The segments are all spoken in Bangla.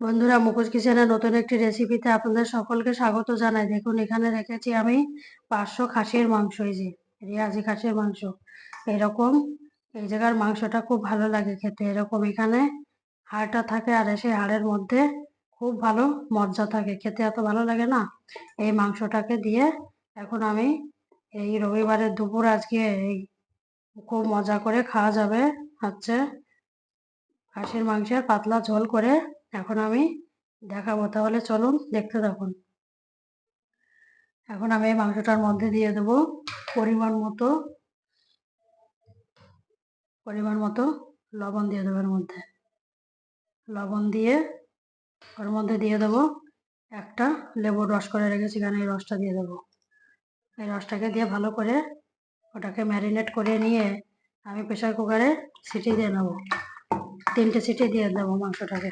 বন্ধুরা মুখোশ কিচেনের নতুন একটি রেসিপিতে আপনাদের সকলকে স্বাগত জানাই। দেখুন, এখানে রেখেছি আমি পাঁচশো খাসির মাংস, এই যে রিয়াজি খাসির মাংস। এরকম এই জায়গার মাংসটা খুব ভালো লাগে খেতে। এরকম এখানে হাড়টা থাকে আর সেই হাড়ের মধ্যে খুব ভালো মজ্জা থাকে। খেতে এত ভালো লাগে না? এই মাংসটাকে দিয়ে এখন আমি এই রবিবারের দুপুর, আজকে এই খুব মজা করে খাওয়া যাবে। হচ্ছে খাসির মাংসের পাতলা ঝোল করে এখন আমি দেখাবো। তাহলে চলুন দেখতে থাকুন। এখন আমি এই মাংসটার মধ্যে দিয়ে দেব পরিমাণ মতো পরিমাণ মতো লবণ দিয়ে দেবো এর মধ্যে। লবণ দিয়ে ওর মধ্যে দিয়ে দেবো একটা লেবুর রস করে রেখেছি এখানে এই রসটা দিয়ে দেবো। এই রসটাকে দিয়ে ভালো করে ওটাকে ম্যারিনেট করে নিয়ে আমি প্রেশার কুকারে সিটি দিয়ে নেব। তিনটে সিটি দিয়ে দেবো মাংসটাকে।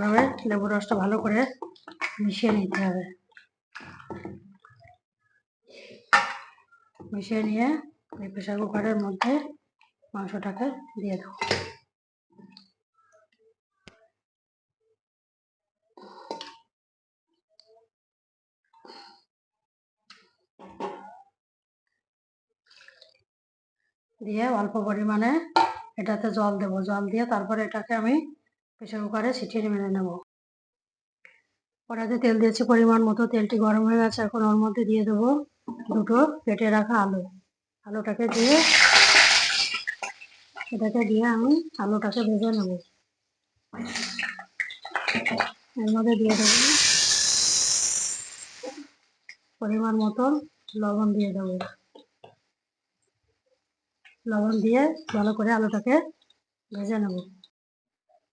এভাবে লেবু রসটা ভালো করে মিশিয়ে নিতে হবে। মিশিয়ে নিয়ে এই প্রেশার কুকারের মধ্যে মাংসটাকে দিয়ে দেবো। দিয়ে অল্প পরিমাণে এটাতে জল দেব। জল দিয়ে তারপরে এটাকে আমি প্রেশার কুকারে সিটিয়ে মেরে নেব। কড়াইতে তেল দিয়েছি পরিমাণ মতো। তেলটি গরম হয়ে গেছে। এখন ওর মধ্যে দিয়ে দেবো দুটো কেটে রাখা আলু। আলুটাকে দিয়ে, এটাকে দিয়ে আমি আলুটাকে ভেজে নেব। এর মধ্যে দিয়ে দেবো পরিমাণ মতো লবণ দিয়ে দেবো। লবণ দিয়ে ভালো করে আলুটাকে ভেজে নেব।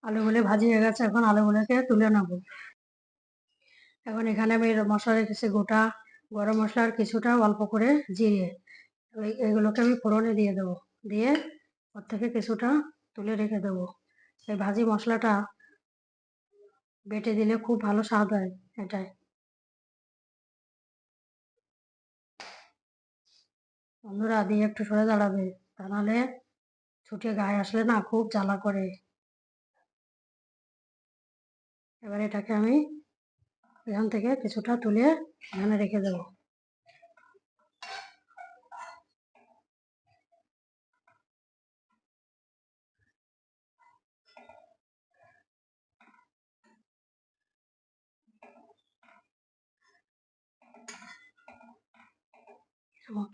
আলুগুলি ভাজি হয়ে গেছে, এখন আলুগুলোকে তুলে নেব। এখন এখানে আমি মশলা রেখেছি গোটা, গরম মশলার কিছুটা অল্প করে জিরে এগুলোকে আমি ফোড়নে দিয়ে দেবো। দিয়ে ওর থেকে কিছুটা তুলে রেখে দেবো। এই ভাজি মশলাটা বেটে দিলে খুব ভালো স্বাদ হয় এটাই বন্ধুরা, দিয়ে একটু সরে দাঁড়াবে, তা নাহলে ছুটে গায়ে আসলে না খুব জ্বালা করে। এবার এটাকে আমি এখান থেকে কিছুটা তুলে এখানে রেখে দেব।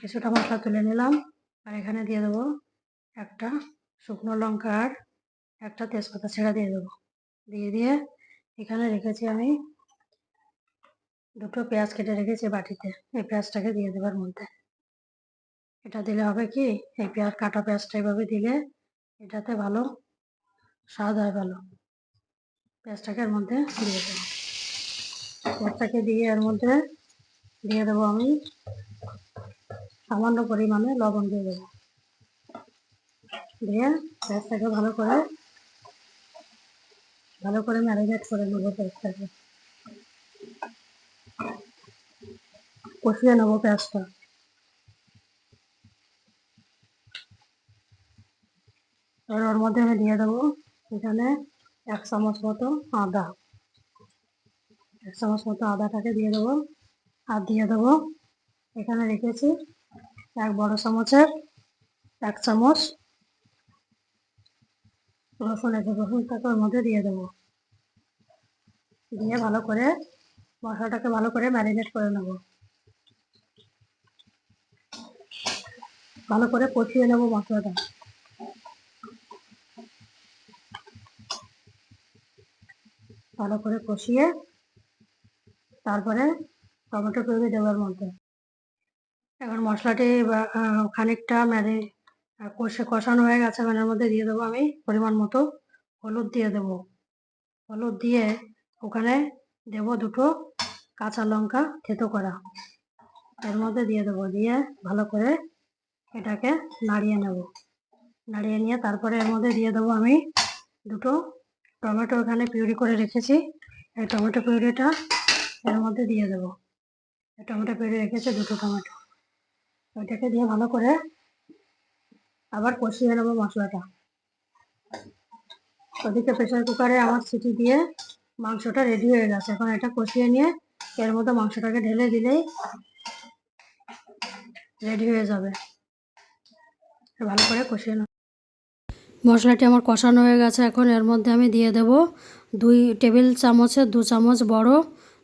কিছুটা মশলা তুলে নিলাম আর এখানে দিয়ে দেবো একটা শুকনো লঙ্কা আর একটা তেজপাতা ছেড়া দিয়ে দেবো। দিয়ে দিয়ে এখানে রেখেছি আমি দুটো পেঁয়াজ কেটে রেখেছি বাটিতে। এই পেঁয়াজটাকে দিয়ে দেবার মধ্যে। এটা দিলে হবে কি, এই পেঁয়াজ, কাটা পেঁয়াজটা এভাবে দিলে এটাতে ভালো স্বাদ হয় ভালো। পেঁয়াজটাকে এর মধ্যে দিয়ে দেবো। পেঁয়াজটাকে দিয়ে এর মধ্যে দিয়ে দেবো আমি সামান্য পরিমাণে লবণ দিয়ে দেবো। দিয়ে পেঁয়াজটাকে ভালো করে ভালো করে ম্যারিনেট করে নেব পেঁয়াজটাকে। কষিয়ে নেব পেঁয়াজটা। এবার ওর মধ্যে আমি দিয়ে দেবো এখানে এক চামচ মতো আদা। এক চামচ মতো আদাটাকে দিয়ে দেবো। আর দিয়ে দেবো, এখানে রেখেছি এক বড় চামচের এক চামচ রসুন আছে রসুনটাকে ওর মধ্যে দিয়ে দেবো। দিয়ে ভালো করে মশলাটাকে ভালো করে ম্যারিনেট করে নেব। ভালো করে কষিয়ে নেব মশলাটা। ভালো করে কষিয়ে তারপরে টমেটো তৈরি দেওয়ার মধ্যে। এখন মশলাটি খানিকটা ম্যারি কষে কষানো হয়ে গেছে এর মধ্যে দিয়ে দেবো আমি পরিমাণ মতো হলুদ দিয়ে দেব। হলুদ দিয়ে ওখানে দেব দুটো কাঁচা লঙ্কা থেতো করা। এর মধ্যে দিয়ে দেবো, দিয়ে ভালো করে এটাকে নাড়িয়ে নেব। নাড়িয়ে নিয়ে তারপরে এর মধ্যে দিয়ে দেবো আমি দুটো টমেটো এখানে পিউরি করে রেখেছি। এই টমেটো পিউরিটা এর মধ্যে দিয়ে দেবো। টমেটো পিউরি রেখেছি দুটো টমেটো। ওইটাকে দিয়ে ভালো করে আবার কষিয়ে নেব মশলাটা। ওদিকে প্রেশার কুকারে আমার সিটি দিয়ে মাংসটা রেডি হয়ে গেছে। এখন এটা কষিয়ে নিয়ে এর মধ্যে মাংসটাকে ঢেলে দিলেই রেডি হয়ে যাবে। ভালো করে কষিয়ে নেব মশলাটি আমার কষানো হয়ে গেছে। এখন এর মধ্যে আমি দিয়ে দেব দুই টেবিল চামচের দু চামচ বড়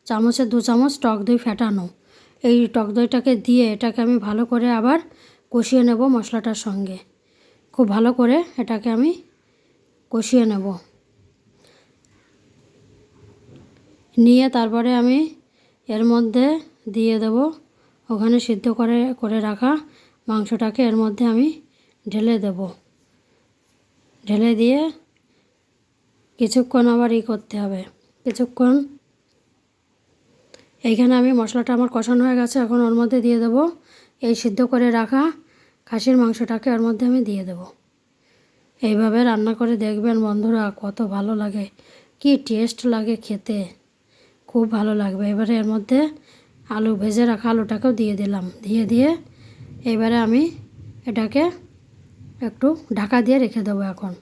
চামচের দু চামচ টক দই ফেটানো। এই টক দইটাকে দিয়ে এটাকে আমি ভালো করে আবার কষিয়ে নেব মশলাটার সঙ্গে। খুব ভালো করে এটাকে আমি কষিয়ে নেব। নিয়ে তারপরে আমি এর মধ্যে দিয়ে দেব। ওখানে সিদ্ধ করে করে রাখা মাংসটাকে এর মধ্যে আমি ঢেলে দেব। ঢেলে দিয়ে কিছুক্ষণ আবার ই করতে হবে। কিছুক্ষণ এইখানে আমি মশলাটা আমার কষানো হয়ে গেছে, এখন ওর মধ্যে দিয়ে দেব। এই সিদ্ধ করে রাখা খাসির মাংসটাকে ওর মধ্যে আমি দিয়ে দেব। এইভাবে রান্না করে দেখবেন বন্ধুরা, কত ভালো লাগে। কি টেস্ট লাগে খেতে। খুব ভালো লাগবে। এবারে এর মধ্যে আলু ভেজে রাখা আলুটাকেও দিয়ে দিলাম। দিয়ে দিয়ে এবারে আমি এটাকে একটু ঢাকা দিয়ে রেখে দেবো এখন।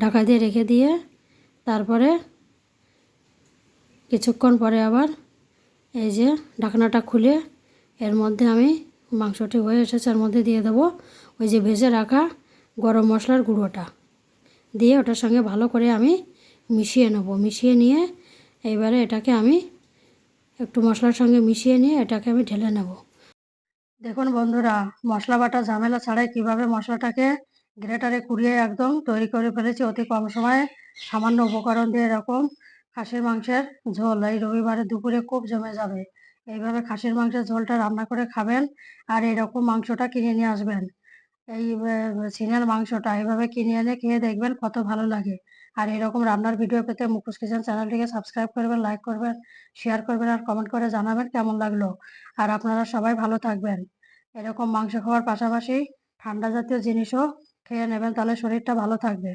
ঢাকা দিয়ে রেখে দিয়ে তারপরে কিছুক্ষণ পরে আবার এই যে ঢাকনাটা খুলে এর মধ্যে আমি মাংসটি হয়ে এসেছে, এর মধ্যে দিয়ে দেবো ওই যে ভেজে রাখা গরম মশলার গুঁড়োটা। দিয়ে ওটার সঙ্গে ভালো করে আমি মিশিয়ে নেব। মিশিয়ে নিয়ে এইবারে এটাকে আমি একটু মশলার সঙ্গে মিশিয়ে নিয়ে এটাকে আমি ঢেলে নেব। দেখুন বন্ধুরা, মশলা বাটা ঝামেলা ছাড়াই কীভাবে মশলাটাকে গ্রেটারে কুড়িয়ে একদম তৈরি করে ফেলেছি অতি কম সময়ে। সামান্য উপকরণ দিয়ে এরকম খাসির মাংসের ঝোল এই রবিবারে দুপুরে খুব জমে যাবে। এইভাবে খাসির মাংসের ঝোলটা রান্না করে খাবেন আর এরকম মাংসটা কিনে নিয়ে আসবেন। এই সিনের মাংসটা এইভাবে কিনে এনে খেয়ে দেখবেন কত ভালো লাগে। আর এরকম রান্নার ভিডিও পেতে মুখোশ কিচেন চ্যানেলটিকে সাবস্ক্রাইব করবেন, লাইক করবেন, শেয়ার করবেন আর কমেন্ট করে জানাবেন কেমন লাগল। আর আপনারা সবাই ভালো থাকবেন। এরকম মাংস খাওয়ার পাশাপাশি ঠান্ডা জাতীয় জিনিসও খেয়ে নেবেন, তাহলে শরীরটা ভালো থাকবে।